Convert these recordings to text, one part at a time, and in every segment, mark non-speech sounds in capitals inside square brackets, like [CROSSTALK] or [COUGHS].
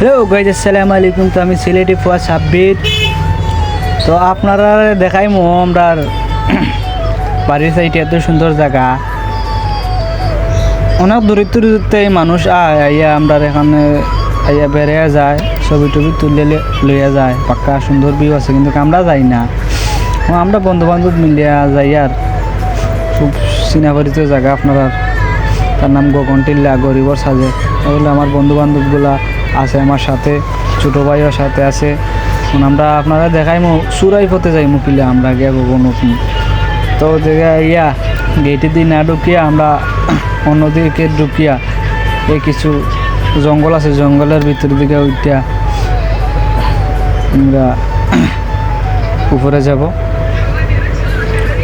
Hello guys আসসালামু আলাইকুম তো আমি সিলেটি ফুয়া সাব্বির। তো আপনারা দেখাই মো আমরা বাড়ির সাইডে এত সুন্দর জায়গা। অনেক দূরিত দূরিতে মানুষ আয়, আইয়া আমরা এখানে আইয়া বেড়ে যায়, ছবি টবি তুলে লইয়া যায়। পাক্কা সুন্দর ভিউ আছে, কিন্তু আমরা যাই না। আমরা বন্ধু বান্ধব মিলিয়া যাই আর। খুব চিনাপরিচিত জায়গা আপনারা তার নাম গগন টিল্লা গরিবর সাজে। এগুলো আমার বন্ধু বান্ধবগুলা আছে আমার সাথে, ছোটো ভাইও সাথে আছে। আমরা আপনারা দেখাই মো সুরাই পথে যাই মুখিলে আমরা গিয়া উঠি তো জায়গা ইয়া, গেটের দিন না ঢুকিয়া আমরা অন্যদিকে ঢুকিয়া এই কিছু জঙ্গল আছে, জঙ্গলের ভিতর দিকে উঠিয়া আমরা উপরে যাব।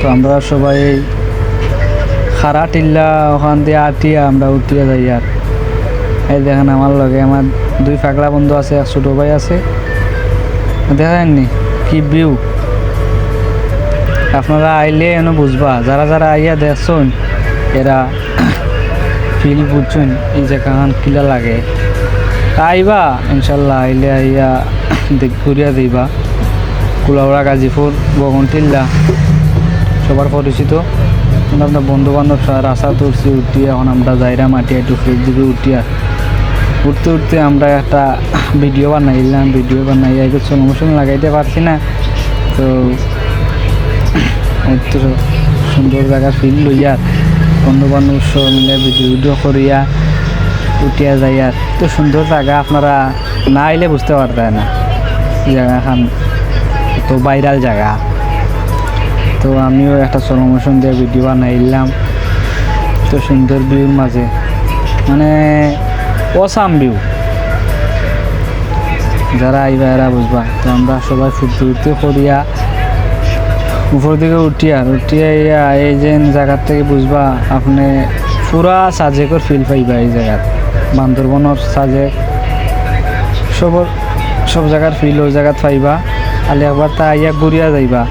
তো আমরা সবাই খারা টিল্লা ওখান দিয়ে আটিয়া আমরা উঠিয়া যাই আর। এই দেখেন আমার লগে আমার দুই পাগলা বন্ধু আছে, এক ছোটো ভাই আছে। দেখেননি কি ভিউ আপনারা আইলে এনে বুঝবা, যারা যারা আইয়া দেখছেন, এরা [COUGHS] ফিল বুঝছেন এই যে জায়গাখান কিলা লাগে। আইবা, ইনশাল্লাহ, আইলে আইয়া [COUGHS] দেখ ঘুরিয়া দিবা। কুলাউড়া গাজীপুর, বগনটিল্লা, সবার পরিচিত। এখন বান্ধব রাস্তা তুলছি উঠি এখন আমরা যাইরা মাটি একটু ফ্রিজ দিকে উঠিয়া। উঠতে উঠতে আমরা একটা ভিডিও বানাইলাম ভিডিও বানাই একটু সোনমোশন লাগাইতে পারছি না। তো এই সুন্দর জায়গা ফিল লইয়া বন্ধু বান্ধব সব মিলে ভিডিও ভিডিও করিয়া উঠিয়া যাই আর তো সুন্দর জায়গা, আপনারা না আইলে বুঝতে পারতেন না। জায়গাখান তো ভাইরাল জায়গা। তো আমিও একটা স্লো মোশন দিয়ে ভিডিও বানাইলাম। তো সুন্দর ভিউর মাঝে। মানে অসাম ভিউ যারা আইবা এরা বুঝবা, তো আমরা সবাই ফুটতে ফুটতে করিয়া উপর দিকে উঠিয়া উঠিয়া ইয়া এই যে জায়গার থেকে বুঝবা, আপনি পুরা সাজেকর ফিল পাইবা এই জায়গার। বান্দরবনের সাজেক। সবর সব জায়গার ফিল ওই জায়গাত পাইবা। খালি একবার তা আইয়া ঘুরিয়া যাইবা।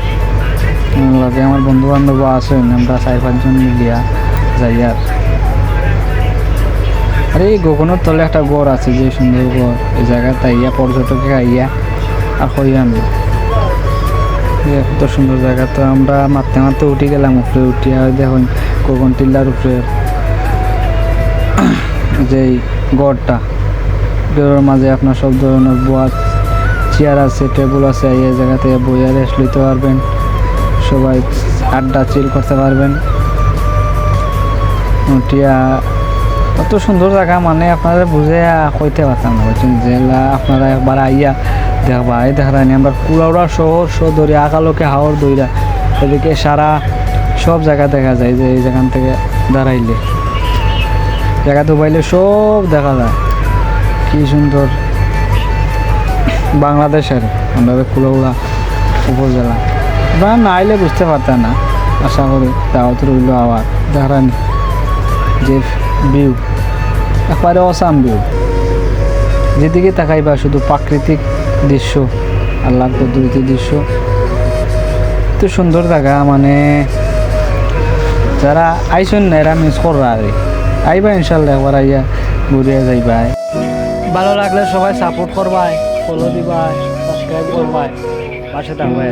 লগে আমার বন্ধু বান্ধব আছে আমরা চার পাঁচজন মিলিয়া যাই আর। আরে, এই গগনের তলে একটা গড় আছে যে সুন্দর গড়, এই জায়গাতে আইয়া পর্যটকে আইয়া আর আমি এত সুন্দর জায়গা তো আমরা মারতে মারতে উঠে গেলাম, উপরে উঠিয়া দেখুন গগন টিল্লার উপরে। যে এই গড়টা, গড়ের মাঝে আপনার সব ধরনের বোয়া চেয়ার আছে, টেবিল আছে, এই জায়গাতে বইয়া রেস্ট লইতে পারবেন। সবাই আড্ডা চিল করতে পারবেন। উঠিয়া, কত সুন্দর জায়গা মানে আপনারা বুঝে কইতে পারতাম না। জেলা আপনারা একবার আইয়া দেখবা, এই দেখানি আমরা কুলাউড়া শহর শো ধরে আকালোকে হাওর দইরা, এদিকে সারা সব জায়গা দেখা যায় যে এই জায়গান থেকে দাঁড়াইলে। জায়গা তো বাইলে সব দেখা যায়। কি সুন্দর বাংলাদেশের, আমাদের কুলাউড়া উপজেলা। আপনারা না আইলে বুঝতে পারতাম না। আশা করি দাওয়াত রইল আবার। দেখানি যে ভিউ একবারে অসাম ভিউ যেদিকে তাকাইবা শুধু প্রাকৃতিক দৃশ্য আল্লাহর পদ্ধতি দৃশ্য। তো সুন্দর জায়গা মানে যারা আইসন না, এরা মিস কররা আরে। আইবা ইনশাল্লাহ একবার আইয়া ঘুরিয়া যাইবা ভালো লাগলে সবাই সাপোর্ট করবাই ফলো দিবাই সাবস্ক্রাইব করবাই। পাশে থাকবাই